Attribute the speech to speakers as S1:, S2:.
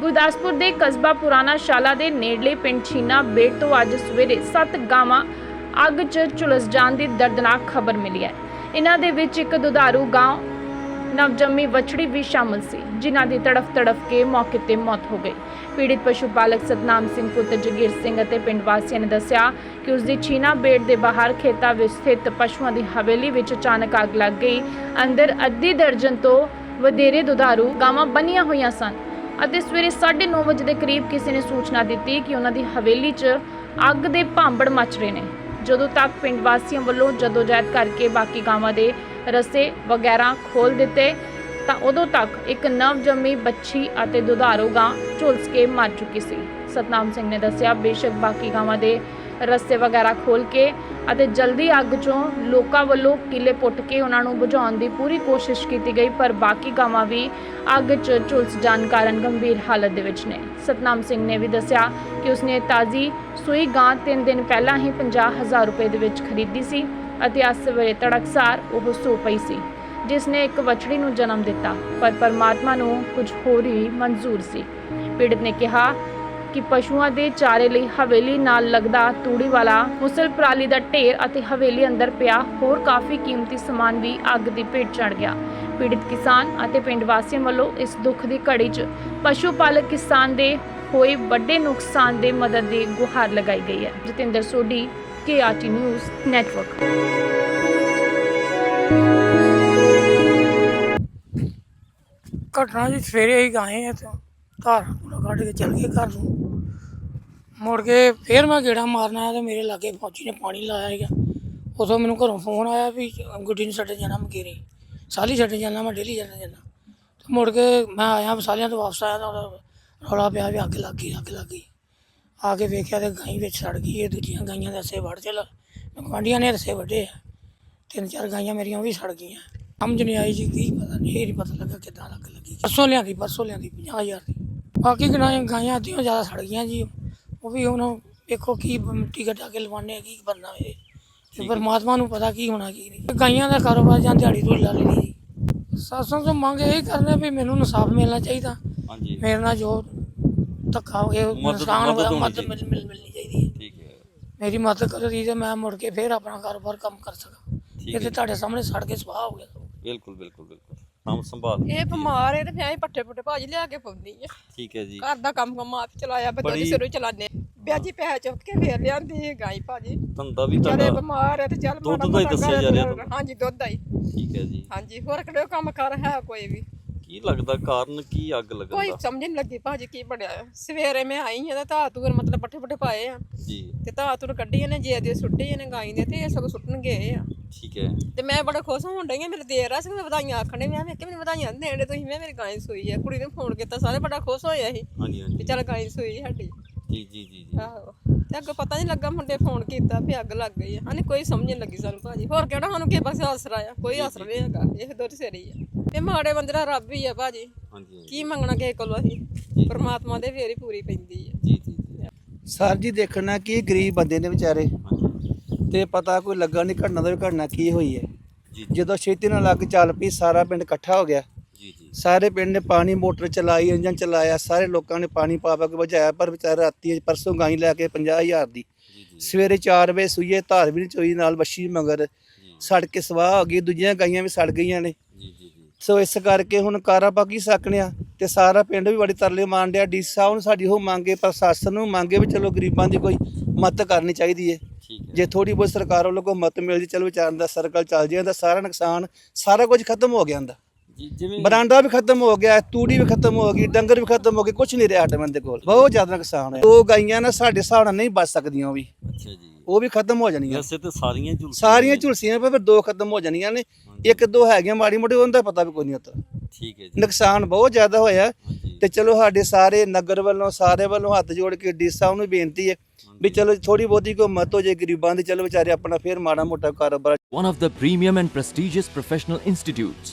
S1: ਗੁਰਦਾਸਪੁਰ ਦੇ ਕਸਬਾ ਪੁਰਾਣਾ ਸ਼ਾਲਾ ਦੇ ਨੇੜਲੇ ਪਿੰਡ ਛੀਨਾ ਬੇਟ ਤੋਂ ਅੱਜ ਸਵੇਰੇ 7 ਗਾਵਾਂ ਅੱਗ 'ਚ ਝੁਲਸ ਜਾਣ ਦੀ ਦਰਦਨਾਕ ਖਬਰ ਮਿਲੀ ਹੈ। ਇਹਨਾਂ ਦੇ ਵਿੱਚ ਇੱਕ ਦੁਧਾਰੂ ਗਾਂ, ਨਵਜੰਮੀ ਵਛੜੀ ਵੀ ਸ਼ਾਮਲ ਸੀ, ਜਿਨ੍ਹਾਂ ਦੀ ਤੜਫ ਤੜਫ ਕੇ ਮੌਕੇ ਤੇ ਮੌਤ ਹੋ ਗਈ। ਪੀੜਿਤ ਪਸ਼ੂ ਪਾਲਕ ਸਤਨਾਮ ਸਿੰਘ ਪੁੱਤਰ ਜਗੀਰ ਸਿੰਘ ਅਤੇ ਪਿੰਡ ਵਾਸੀਆਂ ਨੇ ਦੱਸਿਆ ਕਿ ਉਸ ਦੀ ਛੀਨਾ ਬੇੜ ਦੇ ਬਾਹਰ ਖੇਤਾਂ ਵਿੱਚ ਸਥਿਤ ਪਸ਼ੂਆਂ ਦੀ ਹਵੇਲੀ ਵਿੱਚ ਅਚਾਨਕ ਅੱਗ ਲੱਗ ਗਈ। ਅੰਦਰ ਅੱਧੀ ਦਰਜਨ ਤੋਂ ਵਧੇਰੇ ਦੁਧਾਰੂ ਗਾਵਾਂ ਬੰਨੀਆਂ ਹੋਈਆਂ ਸਨ। ਅਤੇ ਸਵੇਰੇ 9:30 ਵਜੇ ਦੇ ਕਰੀਬ ਕਿਸੇ ਨੇ ਸੂਚਨਾ ਦਿੱਤੀ ਕਿ ਉਹਨਾਂ ਦੀ ਹਵੇਲੀ 'ਚ ਅੱਗ ਦੇ ਭਾਂਬੜ ਮੱਚ ਰਹੇ ਨੇ। ਜਦੋਂ ਤੱਕ ਪਿੰਡ ਵਾਸੀਆਂ ਵੱਲੋਂ ਜਦੋਜਹਿਦ ਕਰਕੇ ਬਾਕੀ ਗਾਵਾਂ ਦੇ ਰਸੇ ਵਗੈਰਾ ਖੋਲ ਦਿੱਤੇ, ਤਾਂ ਉਦੋਂ ਤੱਕ ਇੱਕ ਨਵਜੰਮੀ ਬੱਚੀ ਅਤੇ ਦੁਧਾਰੂ ਗਾਂ ਝੁਲਸ ਕੇ ਮਰ ਚੁੱਕੀ ਸੀ। ਸਤਨਾਮ ਸਿੰਘ ਨੇ ਦੱਸਿਆ, ਬੇਸ਼ੱਕ ਬਾਕੀ ਗਾਵਾਂ ਦੇ ਰਸਤੇ ਵਗੈਰਾ ਖੋਲ ਕੇ ਅਤੇ ਜਲਦੀ ਅੱਗ ਚੋਂ ਲੋਕਾਂ ਵੱਲੋਂ ਕਿਲੇ ਪੁੱਟ ਕੇ ਉਹਨਾਂ ਨੂੰ ਬੁਝਾਉਣ ਦੀ ਪੂਰੀ ਕੋਸ਼ਿਸ਼ ਕੀਤੀ ਗਈ, ਪਰ ਬਾਕੀ ਗਾਵਾਂ ਵੀ ਅੱਗ 'ਚ ਝੁਲਸ ਜਾਣ ਕਾਰਨ ਗੰਭੀਰ ਹਾਲਤ ਦੇ ਵਿੱਚ ਨੇ। ਸਤਨਾਮ ਸਿੰਘ ਨੇ ਵੀ ਦੱਸਿਆ ਕਿ ਉਸਨੇ ਤਾਜ਼ੀ ਸੂਈ ਗਾਂ 3 ਦਿਨ ਪਹਿਲਾਂ ਹੀ 50000 ਰੁਪਏ ਦੇ ਵਿੱਚ ਖਰੀਦੀ ਸੀ ਅਤੇ ਅੱਜ ਸਵੇਰੇ ਤੜਕਸਾਰ ਉਹ ਸੋ ਪਈ ਸੀ, ਜਿਸ ਨੇ ਇੱਕ ਵਛੜੀ ਨੂੰ ਜਨਮ ਦਿੱਤਾ, ਪਰ ਪਰਮਾਤਮਾ ਨੂੰ ਕੁਝ ਹੋਰ ਹੀ ਮਨਜ਼ੂਰ ਸੀ। ਪੀੜਤ ਨੇ ਕਿਹਾ ਕਿ ਪਸ਼ੂਆਂ ਦੇ ਚਾਰੇ ਲਈ ਹਵੇਲੀ ਨਾਲ ਲੱਗਦਾ ਤੂੜੀ ਵਾਲਾ ਮੁਸਲ ਪਰਾਲੀ ਦਾ ਢੇਰ ਅਤੇ ਹਵੇਲੀ ਅੰਦਰ ਪਿਆ ਹੋਰ ਕਾਫੀ ਕੀਮਤੀ ਸਮਾਨ ਵੀ ਅੱਗ ਦੀ ਭੇਟ ਚੜ ਗਿਆ। ਪੀੜਤ ਕਿਸਾਨ ਅਤੇ ਪਿੰਡ ਵਾਸੀਆਂ ਵੱਲੋਂ ਇਸ ਦੁੱਖ ਦੀ ਘੜੀ 'ਚ ਪਸ਼ੂ ਪਾਲਕ ਕਿਸਾਨ ਦੇ ਹੋਏ ਵੱਡੇ ਨੁਕਸਾਨ ਦੇ ਮਦਦ ਦੀ ਗੁਹਾਰ ਲਗਾਈ ਗਈ ਹੈ। Jatinder Sodhi KRT news network
S2: ਘਟਨਾ ਜੀ ਸਵੇਰੇ ਹੀ ਗਾਏ ਆ ਤੇ ਧਾਰ ਕੱਢ ਕੇ ਚੱਲ ਗਏ ਘਰ ਨੂੰ। ਮੁੜ ਕੇ ਫੇਰ ਮੈਂ ਗੇੜਾ ਮਾਰਨਾ ਆਇਆ ਤੇ ਮੇਰੇ ਲਾਗੇ ਫੌਜੀ ਨੇ ਪਾਣੀ ਲਾਇਆ ਸੀਗਾ। ਉਦੋਂ ਮੈਨੂੰ ਘਰੋਂ ਫੋਨ ਆਇਆ ਵੀ ਗੁੱਡੀ ਨੂੰ ਛੱਡਣ ਜਾਣਾ ਮਕੇਰੀ। ਸਾਲੀ ਛੱਡਣ ਜਾਣਾ, ਮੈਂ ਡੇਲੀ ਛੱਡਣ ਜਾਣਾ। ਤੇ ਮੁੜ ਕੇ ਮੈਂ ਆਇਆ, ਸਾਲੀਆਂ ਤੋਂ ਵਾਪਸ ਆਇਆ ਤਾਂ ਰੌਲਾ ਪਿਆ ਵੀ ਅੱਗ ਲੱਗ ਗਈ, ਅੱਗ ਲੱਗ ਗਈ। ਆ ਕੇ ਵੇਖਿਆ ਤੇ ਗਾਈ ਵਿੱਚ ਸੜ ਗਈ ਇਹ, ਦੂਜੀਆਂ ਗਾਈਆਂ ਦੇ ਰਸੇ ਵੜ ਚਲ। ਗੁਆਂਢੀਆਂ ਨੇ ਰਸੇ ਵੱਡੇ ਆ। ਤਿੰਨ ਚਾਰ ਗਾਈਆਂ ਮੇਰੀਆਂ ਉਹ ਵੀ ਸੜ ਗਈਆਂ। ਸਮਝ ਨਹੀਂ ਆਈ ਜੀ, ਕੀ ਪਤਾ ਨਹੀਂ, ਇਹ ਨਹੀਂ ਪਤਾ ਲੱਗਾ ਕਿੱਦਾਂ ਲੱਗ ਲੱਗੀ। ਪਰਸੋਂ ਲਿਆਂਦੀ ਪਰਸੋਂ ਲਿਆਂਦੀ 50000 ਦੀ। ਬਾਕੀ ਗਾਈਆਂ ਗਾਈਆਂ ਅੱਧੀਆਂ ਜ਼ਿਆਦਾ ਸੜ ਗਈਆਂ ਜੀ। ਉਹ ਵੀ ਹੁਣ ਵੇਖੋ ਕੀ ਮਿੱਟੀ ਘਟਾ ਕੇ ਲਵਾਣੇ ਕੀ ਬਣਨਾ ਮੇਰੇ ਤੇ ਪਰਮਾਤਮਾ ਨੂੰ ਪਤਾ ਕੀ ਹੋਣਾ ਕੀ ਨਹੀਂ। ਗਾਈਆਂ ਦਾ ਕਾਰੋਬਾਰ ਜਾਂ ਦਿਹਾੜੀ ਤੋਂ ਲਾ ਲਈ ਸਾਸਾਂ ਤੋਂ ਮੰਗ ਇਹ ਕਰਨੇ ਵੀ ਮੈਨੂੰ ਇਨਸਾਫ ਮਿਲਣਾ ਚਾਹੀਦਾ।
S3: ਹਾਂਜੀ।
S2: ਮੇਰੇ ਨਾਲ ਜੋ ਧੱਕਾ ਹੋ ਗਿਆ
S3: ਮਦਦ-
S2: ਨੁਕਸਾਨ
S3: ਮਦਦ
S2: ਹੋਇਆ
S3: ਹੋਣੀ
S2: ਮਦਦ
S3: ਚਾਹੀਦੀ।
S2: ਮਿਲ ਮਿਲ- ਮਿਲਣੀ ਚਾਹੀਦੀ ਹੈ।
S3: ਠੀਕ ਹੈ।
S2: ਮੇਰੀ ਮਦਦ ਕਰੋ ਜੀ ਤੇ ਮੈਂ ਮੁੜ ਕੇ ਫੇਰ ਆਪਣਾ ਕਾਰੋਬਾਰ ਕੰਮ ਕਰ ਸਕਾਂ।
S3: ਠੀਕ
S2: ਇਹ ਤੇ ਤੁਹਾਡੇ ਸਾਹਮਣੇ ਸੜ ਕੇ ਸਵਾਹ ਹੋ ਗਿਆ।
S3: ਬਿਲਕੁਲ ਬਿਲਕੁਲ ਬਿਲਕੁਲ। ਨਾਮ ਸੰਭਾਲ
S4: ਇਹ ਬਿਮਾਰ ਹੈ ਤੇ ਫਿਰ ਅਸੀਂ ਪੱਠੇ ਪੁੱਠੇ ਭਾਜੀ ਲਿਆ ਕੇ ਪਾਉਂਦੀ ਆ।
S3: ਠੀਕ ਹੈ ਜੀ।
S4: ਘਰ ਦਾ ਕੰਮ ਕੰਮ ਆਪ ਚਲਾਇਆ ਬੱਚੇ ਸਿਰੋਂ ਚਲਾਨੇ ਵਿਆਜੀ ਪੈਸੇ ਚੁੱਕ ਕੇ ਫੇਰ ਲਿਆਂਦੀ ਹੈ ਗਾਈ ਭਾਜੀ।
S3: ਧੰਦਾ ਵੀ
S4: ਜਦੇ
S3: ਤੁਹਾਡਾ
S4: ਬਿਮਾਰ ਹੈ ਤੇ ਚੱਲ
S3: ਦੁੱਧ ਦਾ ਹੀ ਦੱਸਿਆ ਜਾ ਰਿਹਾ ਤੁਹਾਨੂੰ।
S4: ਹਾਂਜੀ ਦੁੱਧ ਦਾ ਹੀ।
S3: ਠੀਕ ਹੈ ਜੀ।
S4: ਹਾਂਜੀ ਹੋਰ ਕਿਹੜੇ ਕੰਮ ਕਰ ਹੈ ਕੋਈ ਵੀ।
S3: ਕੀ ਲੱਗਦਾ ਕਾਰਨ ਕੀ ਅੱਗ ਲੱਗਣ
S4: ਕੋਈ
S3: ਦਾ
S4: ਸਮਝ ਨਹੀਂ ਲੱਗੀ ਭਾਜੀ ਕੀ ਬਣਿਆ ਹੈ। ਸਵੇਰੇ ਮੈਂ ਆਈ ਹਾਂ ਤੇ ਧਾ ਤੂਰ ਮਤਲਬ ਪੱਠੇ ਪੁੱਠੇ ਪਾਏ ਆ।
S3: ਜੀ।
S4: ਤੇ ਧਾ ਤੂਰ ਕੱਢੀ ਇਹਨੇ ਜੇ ਦੇ ਸੁੱਟੀ ਇਹਨੇ ਗਾਈ ਨੇ ਤੇ ਇਹ ਸਗੋਂ ਸੁੱਟਣ ਗਏ ਆ।
S3: ਠੀਕ ਹੈ।
S4: ਤੇ ਮੈਂ ਬੜਾ ਖੁਸ਼ ਹੋਣ ਡਈ ਆ ਮੇਰੇ ਦੇਰ ਆ ਸੀ ਮੈਂ ਵਧਾਈਆਂ ਆਖਣੇ ਮੈਂ ਵੇਖ ਕੇ ਮੈਨੂੰ ਵਧਾਈਆਂ ਦੇਣੇ ਤੁਸੀਂ ਮੈਂ ਮੇਰੀ ਗਾਈ ਸੋਈ ਆ। ਕੁੜੀ ਨੇ ਫੋਨ ਕੀਤਾ ਸਾਰੇ ਬੜਾ ਖੁਸ਼ ਹੋਇਆ ਸੀ
S3: ਹਾਂਜੀ
S4: ਵੀ
S3: ਹਾਂਜੀ
S4: ਚੱਲ ਗਾਈ ਸੋਈ ਸਾਡੀ।
S3: ਜੀ ਜੀ ਜੀ ਜੀ।
S4: ਆਹੋ। ਤੇ ਅੱਗੇ ਪਤਾ ਨਹੀਂ ਲੱਗਾ ਮੁੰਡੇ ਫੋਨ ਕੀਤਾ ਵੀ ਅੱਗ ਲੱਗ ਗਈ ਆ। ਹਾਨੇ ਕੋਈ ਸਮਝ ਨਹੀਂ ਲੱਗੀ ਸਾਨੂੰ ਭਾਜੀ। ਹੋਰ ਕਿਹੜਾ ਸਾਨੂੰ ਕਿਸੇ ਪਾਸੇ ਆਸਰਾ ਆ? ਕੋਈ ਆਸਰਾ ਨਹੀਂ ਹੈਗਾ। ਇਹ ਦੋ ਸਿਰ ਹੀ ਆ। ਤੇ ਮਾੜੇ ਬੰਦੇ ਦਾ ਰੱਬ ਹੀ ਆ ਭਾਜੀ।
S3: ਹਾਂਜੀ
S4: ਕੀ ਮੰਗਣਾ ਕਿਸੇ ਕੋਲੋਂ ਅਸੀਂ? ਪਰਮਾਤਮਾ ਦੇ ਫੇਰ ਹੀ ਪੂਰੀ ਪੈਂਦੀ ਆ।
S3: ਜੀ ਜੀ ਜੀ।
S5: ਸਰ ਜੀ ਦੇਖਣਾ ਕੀ ਗਰੀਬ ਬੰਦੇ ਨੇ ਵਿਚਾਰੇ। ਤੇ ਪਤਾ ਕੋਈ ਲੱਗਾ ਨਹੀਂ ਘਟਨਾ ਦਾ ਵੀ ਘਟਨਾ ਕੀ ਹੋਈ ਹੈ।
S3: ਜੀ
S5: ਜਦੋਂ ਛੇਤੀ ਨਾਲ ਲੱਗ ਚੱਲ ਪਈ ਸਾਰਾ ਪਿੰਡ ਇਕੱਠਾ ਹੋ ਗਿਆ। ਸਾਰੇ ਪਿੰਡ ਨੇ ਪਾਣੀ ਮੋਟਰ ਚਲਾਈ ਇੰਜਨ ਚਲਾਇਆ ਸਾਰੇ ਲੋਕਾਂ ਨੇ ਪਾਣੀ ਪਾ ਪਾ ਕੇ ਬੁਝਾਇਆ ਪਰ ਵਿਚਾਰਾ ਰਾਤੀ ਪਰਸੋਂ ਗਾਈ ਲੈ ਕੇ 50000 ਦੀ।
S3: ਜੀ ਜੀ।
S5: ਸਵੇਰੇ 4 ਵਜੇ ਸੂਈਏ ਧਾਰ ਵੀ ਨਹੀਂ ਚੋਈ ਨਾਲ ਬੱਛੀ ਮਗਰ
S3: ਜੀ।
S5: ਸੜ ਕੇ ਸਵਾਹ ਹੋ ਗਈ ਦੂਜੀਆਂ ਗਾਈਆਂ ਵੀ ਸੜ ਗਈਆਂ ਨੇ।
S3: ਜੀ ਜੀ ਜੀ।
S5: ਸੋ ਇਸ ਕਰਕੇ ਹੁਣ ਕਾਰਾ ਬਾਕੀ ਸਕਣਿਆ? ਤੇ ਸਾਰਾ ਪਿੰਡ ਵੀ ਬੜੀ ਤਰਲੇ ਮਾਰਨ ਡਿਆ। ਡੀ ਸਾਹਿਬ ਨੂੰ ਸਾਡੀ ਉਹ ਮੰਗੇ ਪ੍ਰਸ਼ਾਸਨ ਨੂੰ ਮੰਗੇ ਵੀ ਚਲੋ ਗਰੀਬਾਂ ਦੀ ਕੋਈ ਮਦਦ ਕਰਨੀ ਚਾਹੀਦੀ ਹੈ। ਜੇ ਥੋੜੀ ਬਹੁਤ ਸਰਕਾਰ ਵੱਲੋਂ ਕੋਈ ਮਦਦ ਮਿਲ ਜੇ ਚਲੋ ਵਿਚਾਰਨ ਦਾ ਸਰਕਲ ਚੱਲ ਜਾਂਦਾ ਸਾਰਾ ਨੁਕਸਾਨ ਸਾਰਾ ਕੁਝ ਖਤਮ ਹੋ ਗਿਆ ਹੁੰਦਾ
S3: ਜੀ
S5: ਬਰਾਂਡਾ ਵੀ ਖਤਮ ਹੋ ਗਿਆ ਤੂੜੀ ਵੀ ਖਤਮ ਹੋ ਗਈ ਡੰਗਰ ਵੀ ਖਤਮ ਹੋ ਗਏ ਕੁਝ ਨਹੀਂ ਰਿਹਾ ਸਾਡੇ ਬੰਦੇ ਕੋਲ। ਬਹੁਤ ਜ਼ਿਆਦਾ ਨੁਕਸਾਨ ਹੋਇਆ। ਦੋ ਗਾਈਆਂ ਨਾ ਸਾਡੇ ਹਿਸਾਬ ਨਾਲ ਨਹੀਂ ਬਚ ਸਕਦੀਆਂ ਉਹ ਵੀ।
S3: ਅੱਛਾ ਜੀ।
S5: ਉਹ ਵੀ ਖਤਮ ਹੋ ਜਾਣੀਆਂ।
S3: ਵੈਸੇ ਤੇ ਸਾਰੀਆਂ ਝੁਲਸੀਆਂ
S5: ਸਾਰੀਆਂ। ਝੁਲਸੀਆਂ ਪਰ ਦੋ ਖਤਮ ਹੋ ਜਾਣੀਆਂ ਨੇ। ਇੱਕ ਦੋ ਹੈਗੀਆਂ ਮਾੜੀ ਮੋਟੀ ਉਹਦਾ ਪਤਾ ਵੀ ਕੋਈ ਨਹੀਂ ਹੁੰਦਾ
S3: ਠੀਕ ਹੈ ਜੀ।
S5: ਨੁਕਸਾਨ ਬਹੁਤ ਜ਼ਿਆਦਾ ਹੋਇਆ। ਤੇ ਚਲੋ ਸਾਡੇ ਸਾਰੇ ਨਗਰ ਵੱਲੋਂ ਸਾਰੇ ਵੱਲੋਂ ਹੱਥ ਜੋੜ ਕੇ ਡੀ ਸਾਹਿਬ ਨੂੰ ਬੇਨਤੀ ਹੈ ਵੀ ਚਲੋ ਥੋੜੀ ਬਹੁਤੀ ਕੋਈ ਮਦਦ ਹੋ ਜੇ ਗਰੀਬਾਂ ਦੀ ਚਲੋ ਵਿਚਾਰੇ ਆਪਣਾ ਫੇਰ ਮਾੜਾ ਮੋਟਾ ਕਾਰੋਬਾਰ
S6: one of the premium and prestigious professional institutes,